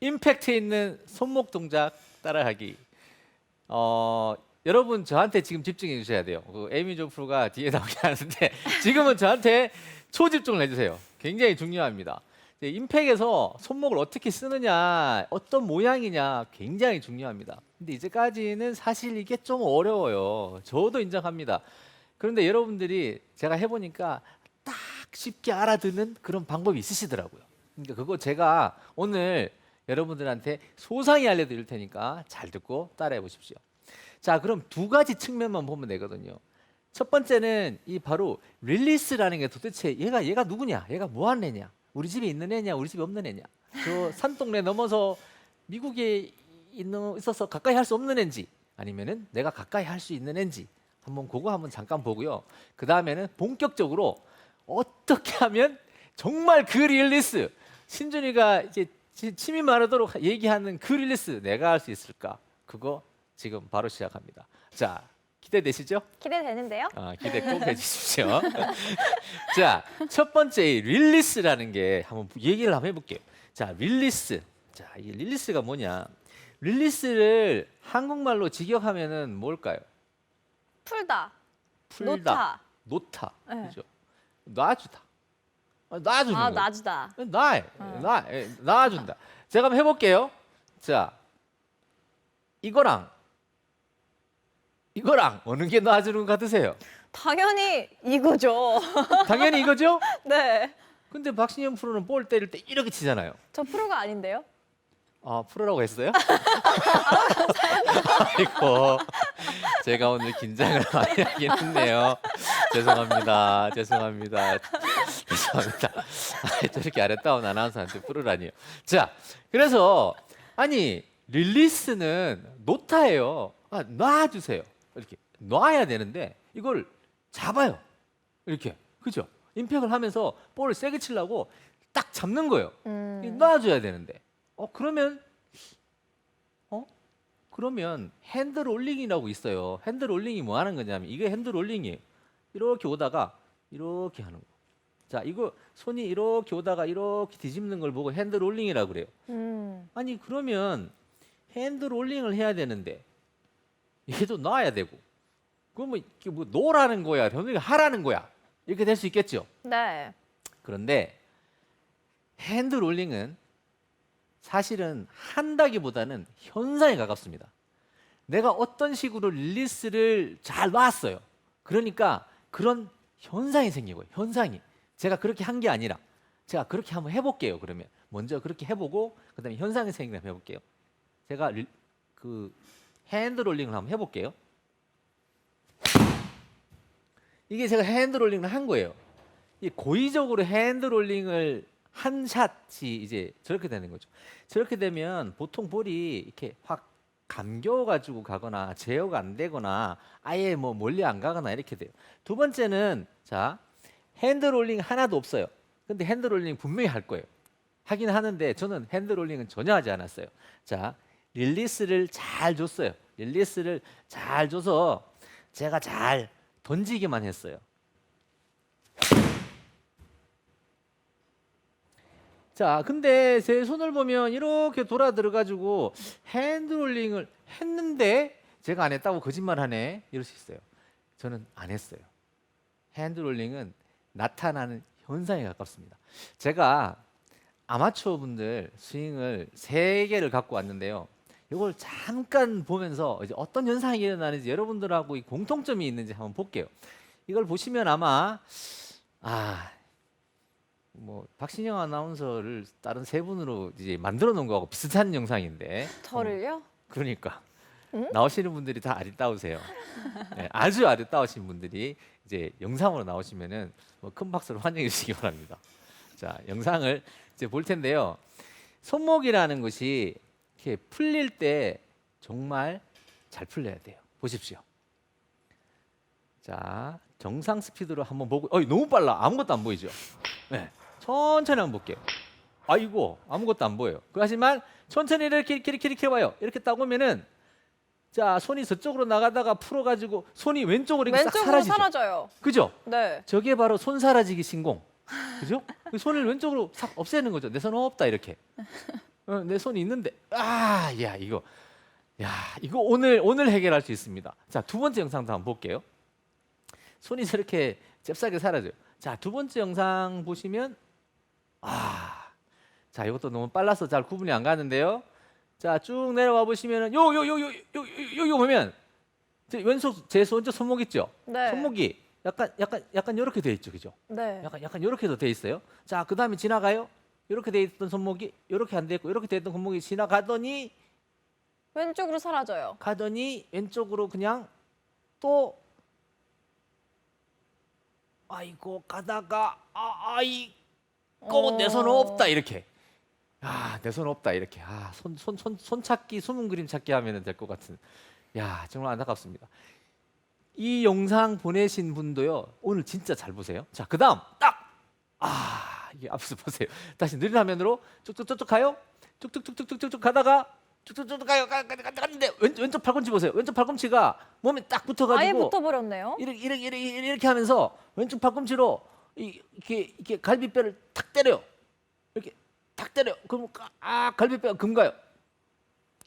임팩트 있는 손목 동작 따라하기. 어, 여러분 저한테 지금 집중해 주셔야 돼요. 그 에이미 조 프로가 뒤에 나오긴 하는데 지금은 저한테 초집중을 해주세요. 굉장히 중요합니다. 임팩에서 손목을 어떻게 쓰느냐, 어떤 모양이냐 굉장히 중요합니다. 근데 이제까지는 사실 이게 좀 어려워요. 저도 인정합니다. 그런데 여러분들이 제가 해보니까 딱 쉽게 알아듣는 그런 방법이 있으시더라고요. 그러니까 그거 제가 오늘 여러분들한테 소상히 알려드릴 테니까 잘 듣고 따라해 보십시오. 자, 그럼 두 가지 측면만 보면 되거든요. 첫 번째는 이 바로 릴리스라는 게 도대체 얘가 얘가 누구냐? 얘가 뭐 하는 애냐? 우리 집에 있는 애냐? 우리 집에 없는 애냐? 저 산동네 넘어서 미국에 있는 있어서 가까이 할 수 없는 애인지 아니면은 내가 가까이 할 수 있는 애인지 한번 그거 한번 잠깐 보고요. 그 다음에는 본격적으로 어떻게 하면 정말 그 릴리스 신준이가 이제 치- 침이 마르도록 얘기하는 그 릴리스 내가 할 수 있을까? 그거 지금 바로 시작합니다. 자 기대되시죠? 기대되는데요? 아, 기대 꼭 해주십시오. 자, 첫 번째 이 릴리스라는 게 한번 얘기를 한번 해볼게요. 자, 릴리스. 자, 이 릴리스가 뭐냐? 릴리스를 한국말로 직역하면은 뭘까요? 풀다, 풀다, 놓다, 놓다, 네. 그죠? 놔주다. 아, 놔주는 아 거. 놔주다. 놔, 어. 놔, 예, 놔준다. 제가 한번 해볼게요. 자, 이거랑 이거랑 어느 게 놔주는 것 같으세요? 당연히 이거죠. 당연히 이거죠? 네, 근데 박신영 프로는 볼 때릴 때 이렇게 치잖아요. 저 프로가 아닌데요? 아 프로라고 했어요? 아이고 제가 오늘 긴장을 많이 하긴 했네요. 죄송합니다. 죄송합니다. 죄송합니다. 아, 저렇게 아랫다운 아나운서한테 프로라니요. 자 그래서 아니 릴리스는 노타예요. 아, 놔주세요. 이렇게 놔야 되는데 이걸 잡아요. 이렇게 그죠? 임팩을 하면서 볼을 세게 치려고 딱 잡는 거예요. 음, 놔줘야 되는데. 어 그러면 어 그러면 핸드 롤링이라고 있어요. 핸드 롤링이 뭐 하는 거냐면 이게 핸드 롤링이에요. 이렇게 오다가 이렇게 하는 거. 자 이거 손이 이렇게 오다가 이렇게 뒤집는 걸 보고 핸드 롤링이라고 그래요. 음, 아니 그러면 핸드 롤링을 해야 되는데 얘도 놔야 되고 그러면 이게 뭐 놓으라는 거야, 변호가 하라는 거야 이렇게 될 수 있겠죠. 네, 그런데 핸드 롤링은 사실은 한다기보다는 현상에 가깝습니다. 내가 어떤 식으로 릴리스를 잘 놨어요. 그러니까 그런 현상이 생기고 현상이 제가 그렇게 한 게 아니라 제가 그렇게 한번 해볼게요. 그러면 먼저 그렇게 해보고 그다음에 현상이 생기면 해볼게요. 제가 릴- 그 핸드 롤링을 한번 해볼게요. 이게 제가 핸드 롤링을 한 거예요. 이 고의적으로 핸드 롤링을 한 샷이 이제 저렇게 되는 거죠. 저렇게 되면 보통 볼이 이렇게 확 감겨 가지고 가거나 제어가 안 되거나 아예 뭐 멀리 안 가거나 이렇게 돼요. 두 번째는 자 핸드 롤링 하나도 없어요. 근데 핸드 롤링 분명히 할 거예요. 하긴 하는데 저는 핸드 롤링은 전혀 하지 않았어요. 자 릴리스를 잘 줬어요. 릴리스를 잘 줘서 제가 잘 던지기만 했어요. 자, 근데 제 손을 보면 이렇게 돌아 들어가지고 핸드롤링을 했는데 제가 안 했다고 거짓말하네 이럴 수 있어요. 저는 안 했어요. 핸드롤링은 나타나는 현상에 가깝습니다. 제가 아마추어 분들 스윙을 세 개를 갖고 왔는데요. 이걸 잠깐 보면서 이제 어떤 현상이 일어나는지 여러분들하고 이 공통점이 있는지 한번 볼게요. 이걸 보시면 아마 아 뭐 박신영 아나운서를 다른 세 분으로 이제 만들어 놓은 거하고 비슷한 영상인데 저를요? 그러니까 응? 나오시는 분들이 다 아리따우세요. 네, 아주 아리따우신 분들이 이제 영상으로 나오시면은 뭐 큰 박수로 환영해 주시기 바랍니다. 자 영상을 이제 볼 텐데요. 손목이라는 것이 이렇게 풀릴 때 정말 잘 풀려야 돼요. 보십시오. 자 정상 스피드로 한번 보고, 어 너무 빨라 아무것도 안 보이죠. 네, 천천히 한번 볼게요. 아이고 아무것도 안 보여요. 그 하지만 천천히 이렇게 이렇게 이렇게 이렇게 봐요. 이렇게 딱 오면은 자 손이 저쪽으로 나가다가 풀어 가지고 손이 왼쪽으로 이렇게 싹 왼쪽으로 사라지죠. 사라져요. 그죠? 네, 저게 바로 손 사라지기 신공. 그죠? 그 손을 왼쪽으로 싹 없애는 거죠. 내 손 없다 이렇게. 어, 내 손이 있는데 아, 야 이거, 야 이거 오늘 오늘 해결할 수 있습니다. 자 두 번째 영상도 한번 볼게요. 손이 저렇게 잽싸게 사라져요. 자 두 번째 영상 보시면 아, 자 이것도 너무 빨라서 잘 구분이 안 가는데요. 자 쭉 내려와 보시면은 요 요 요 요 요 요 보면 제 왼손 제 손 저 손목 있죠. 네. 손목이 약간 약간 약간 이렇게 돼 있죠, 그죠? 네. 약간 약간 이렇게도 돼 있어요. 자, 그다음에 지나가요. 이렇게 돼 있던 손목이 이렇게 안 돼 있고 이렇게 돼 있던 손목이 지나가더니 왼쪽으로 사라져요. 가더니 왼쪽으로 그냥 또 아이고 가다가 아 아이고 내손 어. 없다 이렇게. 아, 내 손 없다 이렇게. 아, 손 손 손 손 찾기 숨은 그림 찾기 하면 될 것 같은. 야, 정말 안타깝습니다. 이 영상 보내신 분도요. 오늘 진짜 잘 보세요. 자, 그 다음 딱 아, 이게 앞에서 보세요. 다시 느린 화면으로 쭉쭉쭉쭉 가요. 쭉쭉쭉쭉쭉쭉 가다가 쭉쭉쭉 가요. 가, 가, 가, 갔는데 왼, 왼쪽 팔꿈치 보세요. 왼쪽 팔꿈치가 몸에 딱 아예 붙어가지고 붙어버렸네요. 이렇게 이렇게 이렇게 이렇게 하면서 왼쪽 팔꿈치로 이- 이렇게 이렇게 갈비뼈를 탁 때려요. 탁 때려. 그럼 가- 아 갈비뼈 금 가요.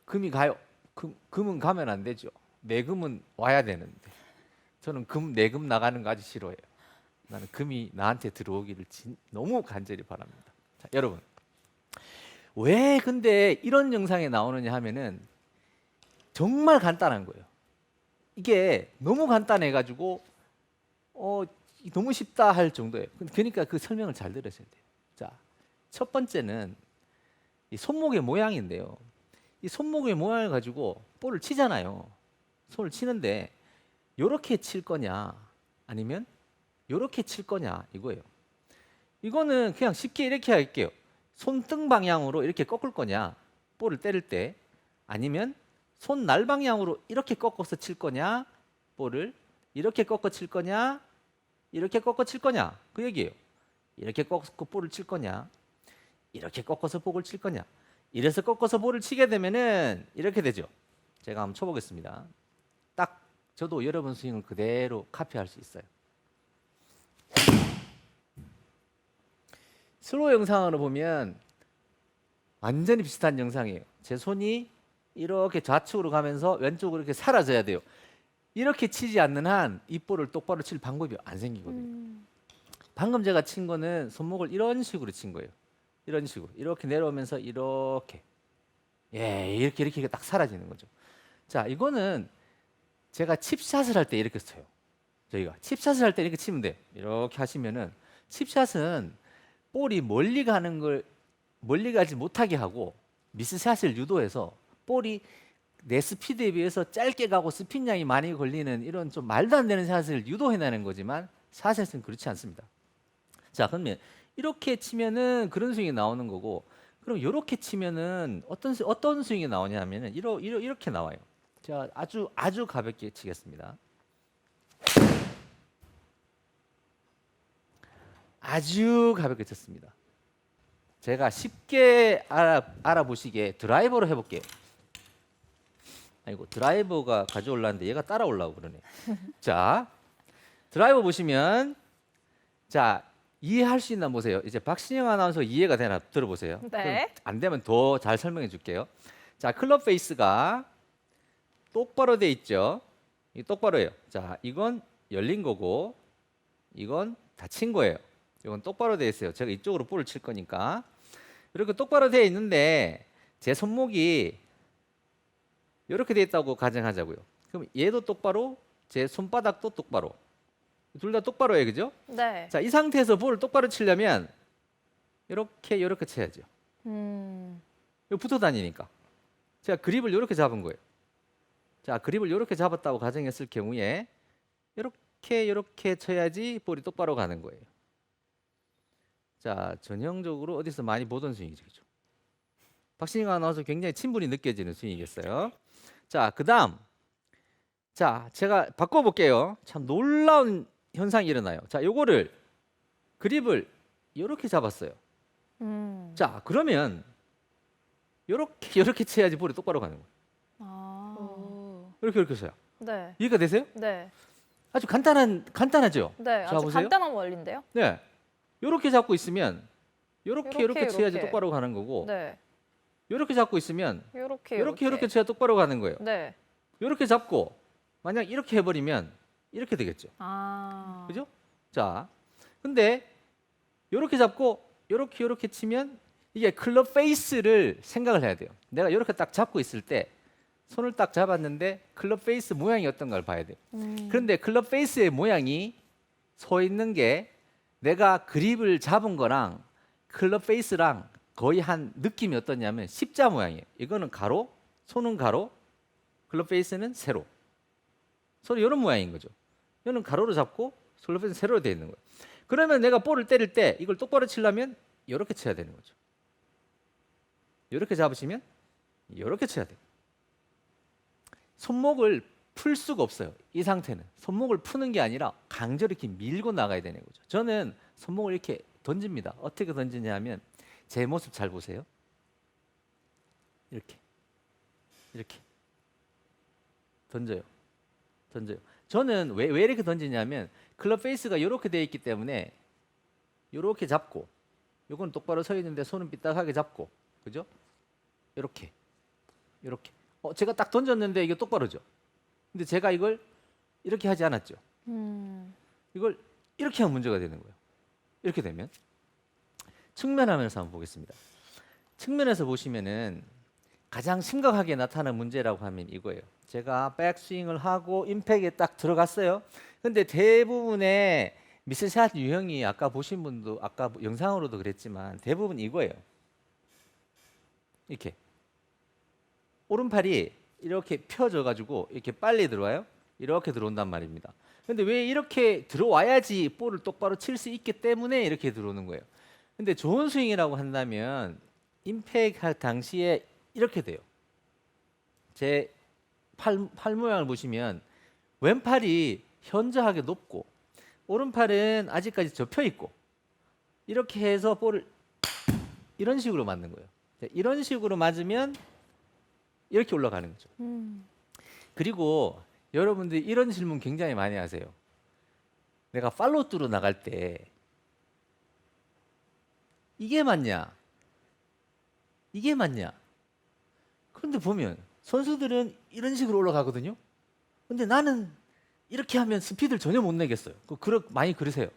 금이 가요. 금 금은 가면 안 되죠. 내금은 와야 되는데 저는 금 내금 나가는 거 아주 싫어해요. 나는 금이 나한테 들어오기를 진, 너무 간절히 바랍니다. 자, 여러분 왜 근데 이런 영상에 나오느냐 하면은 정말 간단한 거예요. 이게 너무 간단해 가지고 어 이- 너무 쉽다 할 정도예요. 그- 그러니까 그 설명을 잘 들으셔야 돼요. 자, 첫 번째는 이 손목의 모양인데요. 이 손목의 모양을 가지고 볼을 치잖아요. 손을 치는데 요렇게 칠 거냐 아니면 요렇게 칠 거냐 이거예요. 이거는 그냥 쉽게 이렇게 할게요. 손등 방향으로 이렇게 꺾을 거냐 볼을 때릴 때 아니면 손 날 방향으로 이렇게 꺾어서 칠 거냐 볼을 이렇게 꺾어 칠 거냐 이렇게 꺾어 칠 거냐 그 얘기예요. 이렇게 꺾고 볼을 칠 거냐 이렇게 꺾어서 볼을 칠 거냐 이래서 꺾어서 볼을 치게 되면은 이렇게 되죠. 제가 한번 쳐보겠습니다. 딱 저도 여러분 스윙을 그대로 카피할 수 있어요. 슬로우 영상으로 보면 완전히 비슷한 영상이에요. 제 손이 이렇게 좌측으로 가면서 왼쪽으로 이렇게 사라져야 돼요. 이렇게 치지 않는 한 이 볼을 똑바로 칠 방법이 안 생기거든요. 음. 방금 제가 친 거는 손목을 이런 식으로 친 거예요. 이런 식으로 이렇게 내려오면서 이렇게 예 이렇게 이렇게 딱 사라지는 거죠. 자 이거는 제가 칩샷을 할 때 이렇게 쳐요. 저희가 칩샷을 할 때 이렇게 치면 돼요. 이렇게 하시면은 칩샷은 볼이 멀리 가는 걸 멀리 가지 못하게 하고 미스샷을 유도해서 볼이 내 스피드에 비해서 짧게 가고 양이 많이 걸리는 이런 좀 말도 안 되는 샷을 유도해내는 거지만 샷에서는 그렇지 않습니다. 자 그러면 이렇게 치면은 그런 스윙이 나오는 거고 그럼 이렇게 치면은 어떤 스- 어떤 스윙이 나오냐면은 이러, 이러, 이렇게 나와요. 자 아주 아주 가볍게 치겠습니다. 아주 가볍게 쳤습니다. 제가 쉽게 알아, 알아보시게 드라이버로 해볼게요. 아이고 드라이버가 가져올라는데 얘가 따라 올라고 그러네. 자 드라이버 보시면 자 이해할 수 있나 보세요. 이제 박신영 아나운서 이해가 되나 들어보세요. 네. 안 되면 더 잘 설명해 줄게요. 자 클럽 페이스가 똑바로 돼 있죠. 이 똑바로예요. 자 이건 열린 거고 이건 닫힌 거예요. 이건 똑바로 돼 있어요. 제가 이쪽으로 볼을 칠 거니까 이렇게 똑바로 돼 있는데 제 손목이 이렇게 돼 있다고 가정하자고요. 그럼 얘도 똑바로 제 손바닥도 똑바로 둘 다 똑바로예요, 그죠? 네. 자, 이 상태에서 볼을 똑바로 치려면 이렇게 이렇게 쳐야죠. 음. 이거 붙어 다니니까. 제가 그립을 이렇게 잡은 거예요. 자, 그립을 이렇게 잡았다고 가정했을 경우에 이렇게 이렇게 쳐야지 볼이 똑바로 가는 거예요. 자, 전형적으로 어디서 많이 보던 스윙이죠. 그죠? 박신희가 나와서 굉장히 친분이 느껴지는 스윙이겠어요. 자, 그다음 자, 제가 바꿔 볼게요. 참 놀라운 현상이 일어나요. 자, 요거를 그립을 이렇게 잡았어요. 음. 자, 그러면 이렇게 이렇게 쳐야지 볼이 똑바로 가는 거예요. 아. 이렇게 이렇게 쳐요. 네. 이해가 되세요? 네. 아주 간단한 간단하죠. 네. 자, 아주 보세요. 간단한 원리인데요. 네, 이렇게 잡고 있으면 이렇게 요렇게, 이렇게 쳐야지. 똑바로 가는 거고 네. 이렇게 잡고 있으면 이렇게 이렇게 이렇게 제가 똑바로 가는 거예요. 네. 이렇게 잡고 만약 이렇게 해버리면 이렇게 되겠죠. 아. 그죠? 자, 근데 이렇게 잡고 이렇게 이렇게 치면 이게 클럽 페이스를 생각을 해야 돼요. 내가 이렇게 딱 잡고 있을 때 손을 딱 잡았는데 클럽 페이스 모양이 어떤가를 봐야 돼요. 음. 그런데 클럽 페이스의 모양이 서 있는 게 내가 그립을 잡은 거랑 클럽 페이스랑 거의 한 느낌이 어떠냐면 십자 모양이에요. 이거는 가로, 손은 가로, 클럽 페이스는 세로. 서로 이런 모양인 거죠. 이거는 가로로 잡고 페이스는 세로로 되어 있는 거예요. 그러면 내가 볼을 때릴 때 이걸 똑바로 치려면 이렇게 쳐야 되는 거죠. 이렇게 잡으시면 이렇게 쳐야 돼요. 손목을 풀 수가 없어요. 이 상태는 손목을 푸는 게 아니라 강제로 이렇게 밀고 나가야 되는 거죠. 저는 손목을 이렇게 던집니다. 어떻게 던지냐면 제 모습 잘 보세요. 이렇게 이렇게 던져요. 던져요. 저는 왜, 왜 이렇게 던지냐면 클럽 페이스가 이렇게 되어 있기 때문에 이렇게 잡고 요건 똑바로 서 있는데 손은 삐딱하게 잡고 그죠? 이렇게 이렇게 어 제가 딱 던졌는데 이게 똑바로죠. 근데 제가 이걸 이렇게 하지 않았죠. 음. 이걸 이렇게 하면 문제가 되는 거예요. 이렇게 되면 측면 화면에서 한번 보겠습니다. 측면에서 보시면은 가장 심각하게 나타나는 문제라고 하면 이거예요. 제가 백스윙을 하고 임팩에 딱 들어갔어요. 근데 대부분의 미스샷 유형이 아까 보신 분도 아까 영상으로도 그랬지만 대부분 이거예요. 이렇게 오른팔이 이렇게 펴져 가지고 이렇게 빨리 들어와요. 이렇게 들어온단 말입니다. 근데 왜 이렇게 들어와야지 볼을 똑바로 칠 수 있기 때문에 이렇게 들어오는 거예요. 근데 좋은 스윙이라고 한다면 임팩 할 당시에 이렇게 돼요. 제 팔, 팔 모양을 보시면 왼팔이 현저하게 높고 오른팔은 아직까지 접혀 있고 이렇게 해서 볼을 이런 식으로 맞는 거예요. 네, 이런 식으로 맞으면 이렇게 올라가는 거죠. 음. 그리고 여러분들이 이런 질문 굉장히 많이 하세요. 내가 팔로우 뚜로 나갈 때 이게 맞냐? 이게 맞냐? 그런데 보면 선수들은 이런 식으로 올라가거든요. 근데 나는 이렇게 하면 스피드를 전혀 못 내겠어요. 그 그러, 많이 그러세요.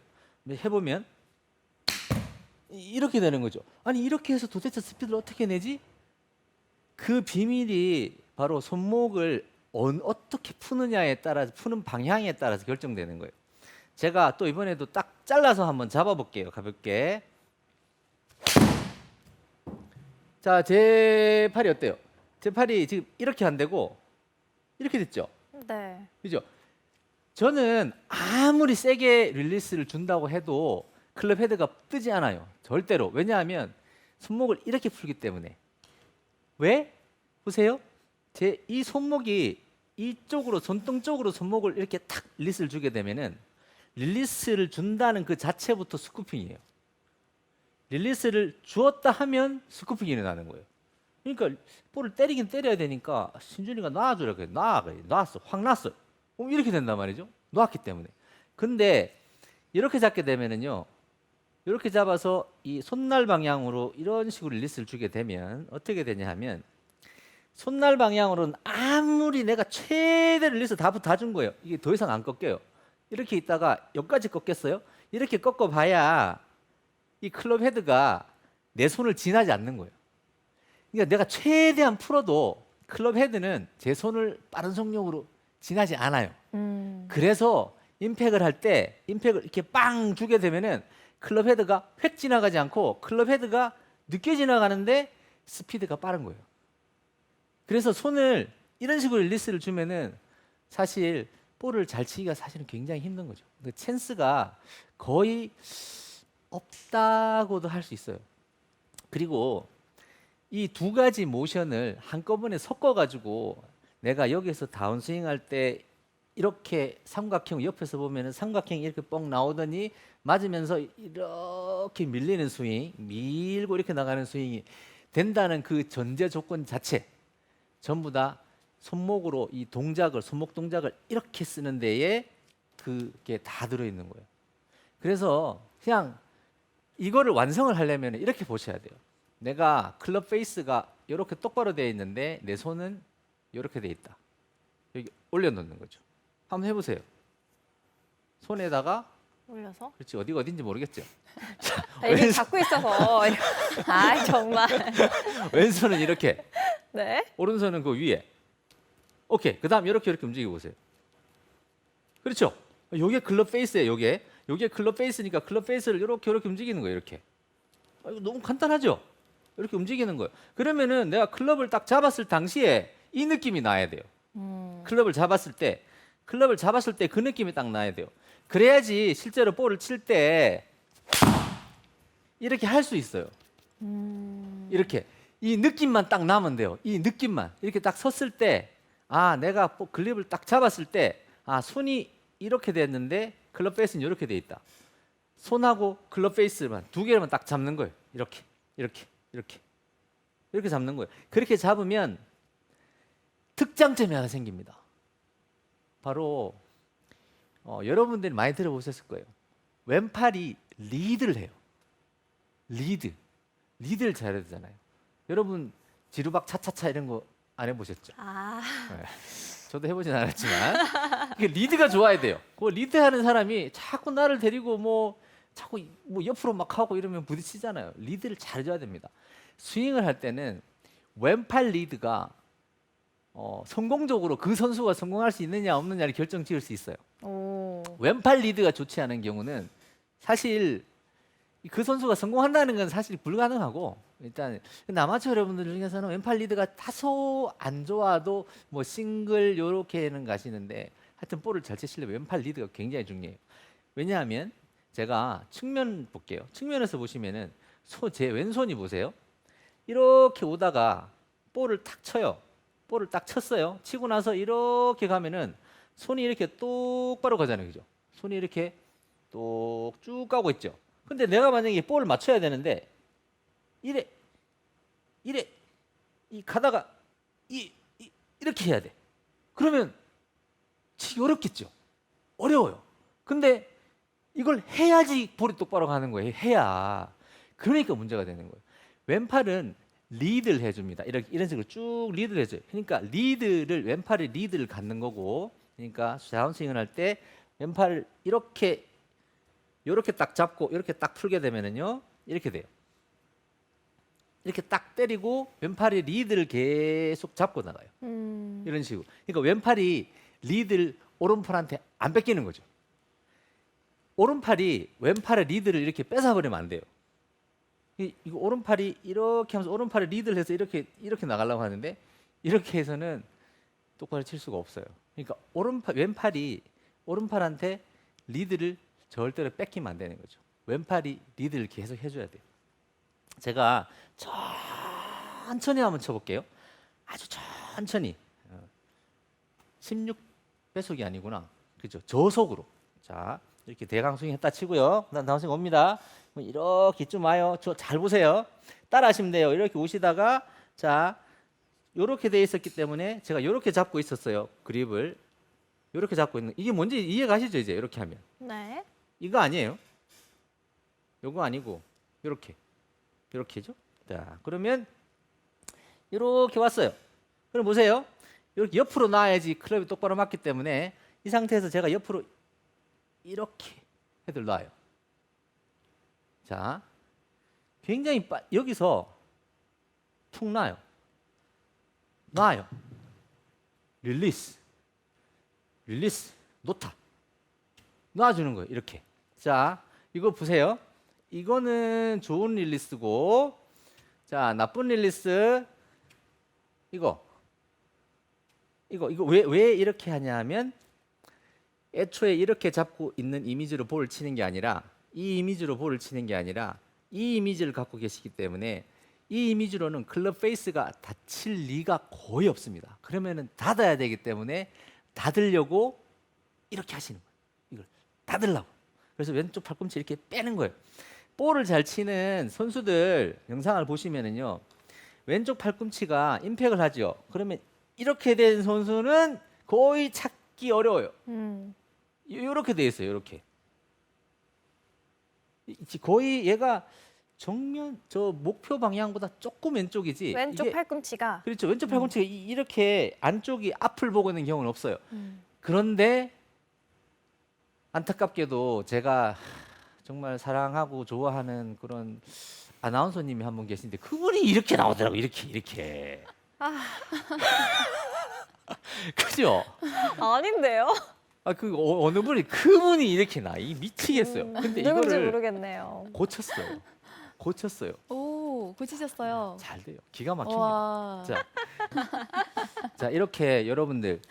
해보면 이- 이렇게 되는 거죠. 아니 이렇게 해서 도대체 스피드를 어떻게 내지? 그 비밀이 바로 손목을 언- 어떻게 푸느냐에 따라서 푸는 방향에 따라서 결정되는 거예요. 제가 또 이번에도 딱 잘라서 한번 잡아볼게요. 가볍게. 자, 제 팔이 어때요? 제 팔이 지금 이렇게 안 되고 이렇게 됐죠. 네. 그죠? 저는 아무리 세게 릴리스를 준다고 해도 클럽 헤드가 뜨지 않아요. 절대로. 왜냐하면 손목을 이렇게 풀기 때문에. 왜? 보세요. 제 이 손목이 이쪽으로 손등 쪽으로 손목을 이렇게 탁 릴리스를 주게 되면은 릴리스를 준다는 그 자체부터 스쿠핑이에요. 릴리스를 주었다 하면 스쿠핑이 일어나는 거예요. 그러니까 볼을 때리긴 때려야 되니까 신준이가 놔주라 그래. 놔. 놨어. 확 놨어. 어, 이렇게 된단 말이죠. 놨기 때문에. 근데 이렇게 잡게 되면은요. 이렇게 잡아서 이 손날 방향으로 이런 식으로 릴리스를 주게 되면 어떻게 되냐 하면 손날 방향으로는 아무리 내가 최대 릴리스 다 다 준 거예요. 이게 더 이상 안 꺾여요. 이렇게 있다가 여기까지 꺾였어요. 이렇게 꺾어 봐야 이 클럽 헤드가 내 손을 지나지 않는 거예요. 그러니까 내가 최대한 풀어도 클럽 헤드는 제 손을 빠른 속력으로 지나지 않아요. 음. 그래서 임팩을 할 때 임팩을 이렇게 빵 주게 되면은 클럽 헤드가 획 지나가지 않고 클럽 헤드가 늦게 지나가는데 스피드가 빠른 거예요. 그래서 손을 이런 식으로 릴리스를 주면은 사실 볼을 잘 치기가 사실은 굉장히 힘든 거죠. 그 찬스가 거의 없다고도 할 수 있어요. 그리고 이 두 가지 모션을 한꺼번에 섞어 가지고 내가 여기서 다운스윙 할 때 이렇게 삼각형 옆에서 보면은 삼각형이 이렇게 뻥 나오더니 맞으면서 이렇게 밀리는 스윙, 밀고 이렇게 나가는 스윙이 된다는 그 전제 조건 자체 전부 다 손목으로 이 동작을 손목 동작을 이렇게 쓰는 데에 그게 다 들어 있는 거예요. 그래서 그냥 이거를 완성을 하려면 이렇게 보셔야 돼요. 내가 클럽 페이스가 이렇게 똑바로 되어 있는데 내 손은 이렇게 돼 있다. 여기 올려놓는 거죠. 한번 해보세요. 손에다가 올려서. 그렇지 어디가 어딘지 모르겠죠. 아, 이게 왼손- 잡고 있어서. 아 정말. 왼손은 이렇게, 네. 오른손은 그 위에. 오케이. 그다음 이렇게 이렇게 움직여 보세요. 그렇죠. 요게 클럽 페이스예요. 요게 요게 클럽 페이스니까 클럽 페이스를 이렇게 이렇게 움직이는 거예요. 이렇게. 아, 이거 너무 간단하죠. 이렇게 움직이는 거예요. 그러면은 내가 클럽을 딱 잡았을 당시에 이 느낌이 나야 돼요. 음. 클럽을 잡았을 때 클럽을 잡았을 때 그 느낌이 딱 나야 돼요. 그래야지 실제로 볼을 칠 때 이렇게 할 수 있어요. 음. 이렇게 이 느낌만 딱 나면 돼요. 이 느낌만 이렇게 딱 섰을 때 아 내가 볼- 글립을 딱 잡았을 때 아 손이 이렇게 됐는데 클럽 페이스는 이렇게 돼 있다. 손하고 클럽 페이스만 두 개만 딱 잡는 거예요. 이렇게 이렇게 이렇게 이렇게 잡는 거예요. 그렇게 잡으면 특장점이 하나 생깁니다. 바로 어, 여러분들이 많이 들어보셨을 거예요. 왼팔이 리드를 해요. 리드. 리드를 잘해야 되잖아요. 여러분 지루박 차차차 이런 거 안 해보셨죠? 아. 저도 해보진 않았지만 리드가 좋아야 돼요. 그 리드하는 사람이 자꾸 나를 데리고 뭐 자꾸 뭐 옆으로 막 하고 이러면 부딪히잖아요. 리드를 잘해줘야 됩니다. 스윙을 할 때는 왼팔 리드가 어, 성공적으로 그 선수가 성공할 수 있느냐 없느냐를 결정 지을 수 있어요. 오. 왼팔 리드가 좋지 않은 경우는 사실 그 선수가 성공한다는 건 사실 불가능하고 일단 아마추어 여러분들 중에서는 왼팔 리드가 다소 안 좋아도 뭐 싱글 요렇게는 가시는데 하여튼 볼을 잘 치시려면 왼팔 리드가 굉장히 중요해요. 왜냐하면 제가 측면 볼게요. 측면에서 보시면은 소, 제 왼손이 보세요. 이렇게 오다가 볼을 탁 쳐요. 볼을 딱 쳤어요. 치고 나서 이렇게 가면은 손이 이렇게 똑바로 가잖아요. 그죠? 손이 이렇게 똑쭉 가고 있죠. 근데 내가 만약에 볼을 맞춰야 되는데 이래 이래 이 가다가 이, 이 이렇게 해야 돼. 그러면 치기 어렵겠죠. 어려워요. 근데 이걸 해야지 볼이 똑바로 가는 거예요. 해야. 그러니까 문제가 되는 거예요. 왼팔은 리드를 해줍니다. 이렇게 이런 식으로 쭉 리드를 해줘요. 그러니까 리드를 왼팔이 리드를 갖는 거고, 그러니까 다운스윙을 할 때 왼팔을 이렇게 이렇게 딱 잡고 이렇게 딱 풀게 되면은요 이렇게 돼요. 이렇게 딱 때리고 왼팔이 리드를 계속 잡고 나가요. 음. 이런 식으로. 그러니까 왼팔이 리드를 오른팔한테 안 뺏기는 거죠. 오른팔이 왼팔의 리드를 이렇게 뺏어버리면 안 돼요. 이, 이거 오른팔이 이렇게 하면서 오른팔에 리드를 해서 이렇게 이렇게 나가려고 하는데 이렇게 해서는 똑바로 칠 수가 없어요. 그러니까 오른팔 왼팔이 오른팔한테 리드를 절대로 뺏기면 안 되는 거죠. 왼팔이 리드를 계속 해줘야 돼요. 제가 천천히 한번 쳐볼게요. 아주 천천히. 어. 16 배속이 아니구나. 그죠? 저속으로. 자, 이렇게 대강swing 했다 치고요. 그다음 다운스윙 옵니다. 이렇게 좀 와요. 저 잘 보세요. 따라 하시면 돼요. 이렇게 오시다가 자, 요렇게 돼 있었기 때문에 제가 요렇게 잡고 있었어요. 그립을. 요렇게 잡고 있는 이게 뭔지 이해 가시죠, 이제? 이렇게 하면. 네. 이거 아니에요. 요거 아니고 요렇게. 요렇게죠? 자, 그러면 이렇게 왔어요. 그럼 보세요. 이렇게 옆으로 놔야지 클럽이 똑바로 맞기 때문에 이 상태에서 제가 옆으로 이렇게 해도 놔요. 자, 굉장히 빠, 여기서 툭 놔요. 놔요. 릴리스. 릴리스. 놓다. 놔주는 거예요. 이렇게. 자, 이거 보세요. 이거는 좋은 릴리스고, 자, 나쁜 릴리스. 이거. 이거, 이거 왜, 왜 이렇게 하냐면, 애초에 이렇게 잡고 있는 이미지로 볼을 치는 게 아니라, 이 이미지로 볼을 치는 게 아니라, 이 이미지를 갖고 계시기 때문에, 이 이미지로는 클럽 페이스가 닫힐 리가 거의 없습니다. 그러면은 닫아야 되기 때문에, 닫으려고 이렇게 하시는 거예요. 이걸 닫으려고. 그래서 왼쪽 팔꿈치 이렇게 빼는 거예요. 볼을 잘 치는 선수들 영상을 보시면은요. 왼쪽 팔꿈치가 임팩을 하죠. 그러면 이렇게 된 선수는 거의 찾기 어려워요. 음. 이렇게 돼 있어요. 이렇게. 거의 얘가 정면 저 목표 방향보다 조금 왼쪽이지. 왼쪽 팔꿈치가 그렇죠. 왼쪽 팔꿈치가 이- 이렇게 안쪽이 앞을 보고 있는 경우는 없어요. 음. 그런데 안타깝게도 제가 정말 사랑하고 좋아하는 그런 아나운서님이 한 분 계신데 그분이 이렇게 나오더라고 이렇게 이렇게. 아. 그죠? 아닌데요? 아 그 어, 느 분이 그분이 이렇게 나이 미치겠어요. 음, 근데 누군지 이거를 모르겠네요. 고쳤어요. 고쳤어요. 오 고치셨어요. 잘 돼요. 기가 막힙니다. 와. 자, 자 이렇게 여러분들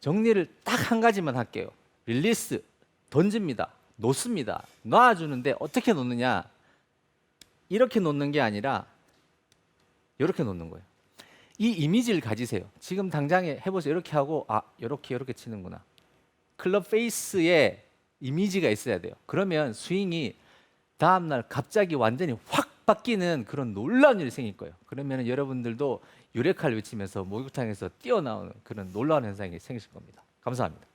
정리를 딱 한 가지만 할게요. 릴리스 던집니다. 놓습니다. 놔주는데 어떻게 놓느냐? 이렇게 놓는 게 아니라 이렇게 놓는 거예요. 이 이미지를 가지세요. 지금 당장에 해보세요. 이렇게 하고 아 이렇게 이렇게 치는구나. 클럽 페이스에 이미지가 있어야 돼요. 그러면 스윙이 다음 날 갑자기 완전히 확 바뀌는 그런 놀라운 일이 생길 거예요. 그러면 여러분들도 유레카를 외치면서 목욕탕에서 뛰어나오는 그런 놀라운 현상이 생기실 겁니다. 감사합니다.